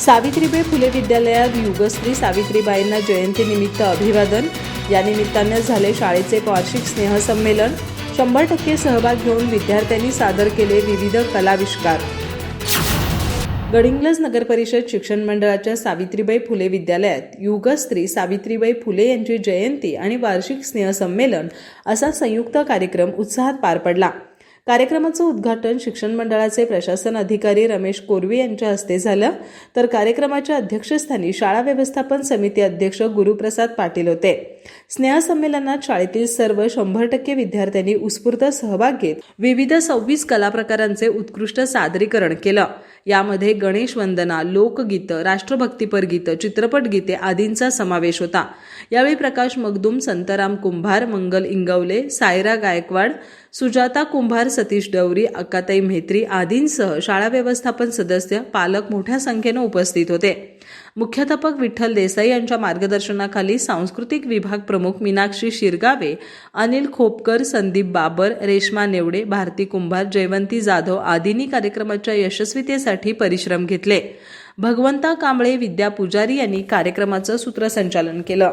सावित्रीबाई फुले विद्यालयात युगश्री सावित्रीबाईंना जयंतीनिमित्त अभिवादन. या निमित्ताने झाले शाळेचे वार्षिक स्नेहसंमेलन. शंभर टक्के सहभाग घेऊन विद्यार्थ्यांनी सादर केले विविध कलाविष्कार. गडिंग्लज नगर परिषद शिक्षण मंडळाच्या सावित्रीबाई फुले विद्यालयात युगस्त्री सावित्रीबाई फुले यांची जयंती आणि वार्षिक स्नेहसंमेलन असा संयुक्त कार्यक्रम उत्साहात पार पडला. कार्यक्रमाचं उद्घाटन शिक्षण मंडळाचे प्रशासन अधिकारी रमेश कोरवी यांच्या हस्ते झालं. तर कार्यक्रमाच्या अध्यक्षस्थानी शाळा व्यवस्थापन समिती अध्यक्ष गुरुप्रसाद पाटील होते. स्नेहसंमेलनात शाळेतील सर्व शंभर टक्के विद्यार्थ्यांनी उत्स्फूर्त सहभाग घेत विविध सव्वीस कलाप्रकारांचे उत्कृष्ट सादरीकरण केलं. यामध्ये गणेश वंदना लोकगीतं राष्ट्रभक्तीपर गीतं चित्रपट गीते आदींचा समावेश होता. यावेळी प्रकाश मगदुम संतराम कुंभार मंगल इंगवले सायरा गायकवाड सुजाता कुंभार सतीश डवरी अक्काताई म्हेत्री आदींसह शाळा व्यवस्थापन सदस्य पालक मोठ्या संख्येनं उपस्थित होते. मुख्याध्यापक विठ्ठल देसाई यांच्या मार्गदर्शनाखाली सांस्कृतिक विभाग प्रमुख मीनाक्षी शिरगावे अनिल खोपकर संदीप बाबर रेश्मा नेवडे भारती कुंभार जयवंती जाधव आदींनी कार्यक्रमाच्या यशस्वीतेसाठी परिश्रम घेतले. भगवंता कांबळे विद्या पुजारी यांनी कार्यक्रमाचं सूत्रसंचालन केलं.